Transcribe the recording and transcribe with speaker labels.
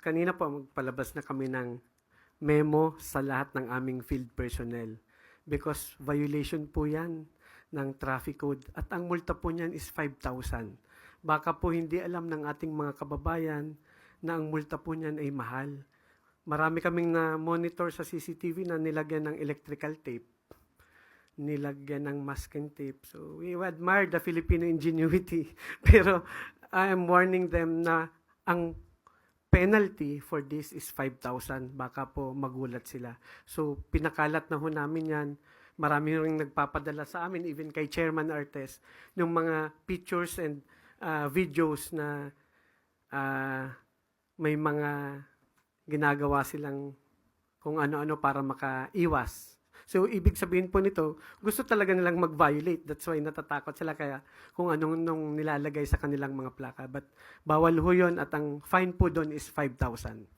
Speaker 1: kanina po magpalabas na kami ng memo sa lahat ng aming field personnel because violation po yan ng traffic code at ang multa po niyan is 5,000. Baka po hindi alam ng ating mga kababayan na ang multa po niyan ay mahal. Marami kaming na monitor sa CCTV na nilagyan ng electrical tape nilagyan ng masking tape. So, we admire the Filipino ingenuity. Pero, I am warning them na ang penalty for this is 5,000. Baka po magulat sila. So, pinakalat na ho namin yan. Marami rin nagpapadala sa amin, even kay Chairman Artes, ng mga pictures and uh, videos na uh, may mga ginagawa silang kung ano-ano para makaiwas. So, ibig sabihin po nito, gusto talaga nilang mag-violate. That's why natatakot sila kaya kung anong nung nilalagay sa kanilang mga plaka. But bawal ho yun at ang fine po doon is 5,000.